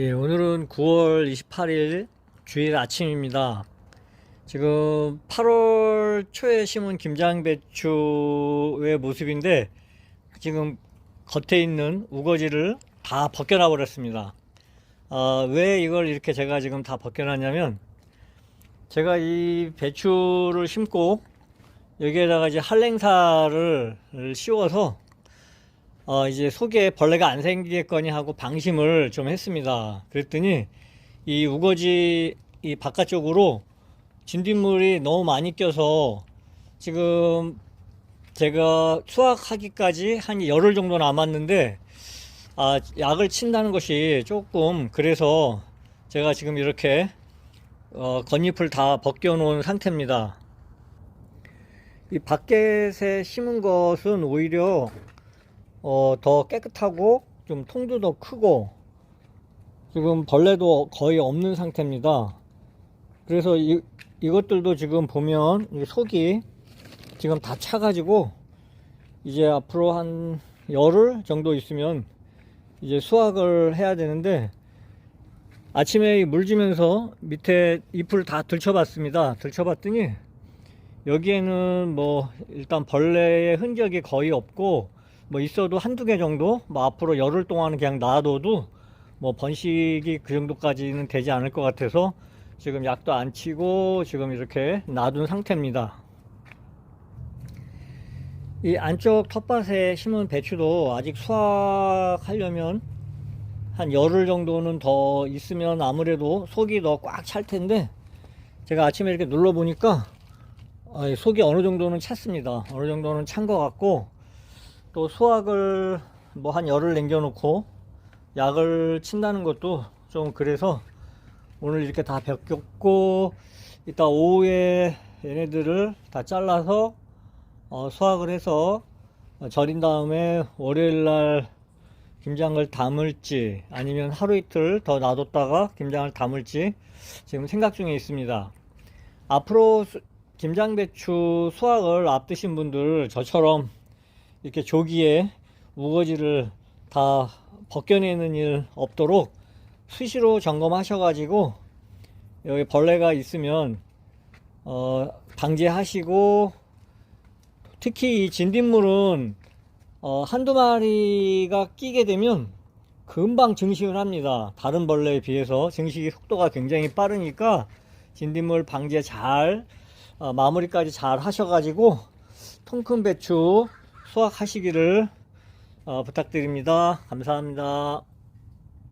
예, 오늘은 9월 28일 주일 아침입니다. 지금 8월 초에 심은 김장배추의 모습인데 지금 겉에 있는 우거지를 다 벗겨놔 버렸습니다. 아, 왜 이걸 이렇게 제가 지금 다 벗겨놨냐면 제가 이 배추를 심고 여기에다가 이제 한랭사를 씌워서 어, 이제 속에 벌레가 안 생기겠거니 하고 방심을 좀 했습니다. 그랬더니 이 우거지 이 바깥쪽으로 진딧물이 너무 많이 껴서 지금 제가 수확하기까지 한 열흘 정도 남았는데 아, 약을 친다는 것이 조금 그래서 제가 지금 이렇게 어, 겉잎을 다 벗겨 놓은 상태입니다. 이 밖에서 심은 것은 오히려 어, 더 깨끗하고 좀 통도 더 크고 지금 벌레도 거의 없는 상태입니다. 그래서 이, 이것들도 지금 보면 이 속이 지금 다 차가지고 이제 앞으로 한 열흘 정도 있으면 이제 수확을 해야 되는데 아침에 물 주면서 밑에 잎을 다 들춰봤습니다. 들춰봤더니 여기에는 뭐 일단 벌레의 흔적이 거의 없고 뭐 있어도 한두 개 정도 뭐 앞으로 열흘 동안은 그냥 놔둬도 뭐 번식이 그 정도까지는 되지 않을 것 같아서 지금 약도 안 치고 지금 이렇게 놔둔 상태입니다. 이 안쪽 텃밭에 심은 배추도 아직 수확하려면 한 열흘 정도는 더 있으면 아무래도 속이 더 꽉 찰 텐데 제가 아침에 이렇게 눌러 보니까 아, 속이 어느 정도는 찼습니다. 어느 정도는 찬 것 같고 또 수확을 뭐 한 열흘 남겨놓고 약을 친다는 것도 좀 그래서 오늘 이렇게 다 벗겼고 이따 오후에 얘네들을 다 잘라서 어, 수확을 해서 어, 절인 다음에 월요일날 김장을 담을지 아니면 하루 이틀 더 놔뒀다가 김장을 담을지 지금 생각 중에 있습니다. 앞으로 수- 김장배추 수확을 앞두신 분들 저처럼 이렇게 조기에 우거지를 다 벗겨내는 일 없도록 수시로 점검하셔 가지고 여기 벌레가 있으면 어, 방제하시고 특히 이 진딧물은 어, 한두 마리가 끼게 되면 금방 증식을 합니다. 다른 벌레에 비해서 증식의 속도가 굉장히 빠르니까 진딧물 방제 잘 어, 마무리까지 잘 하셔 가지고 통큰 배추 수확하시기를 어, 부탁드립니다. 감사합니다.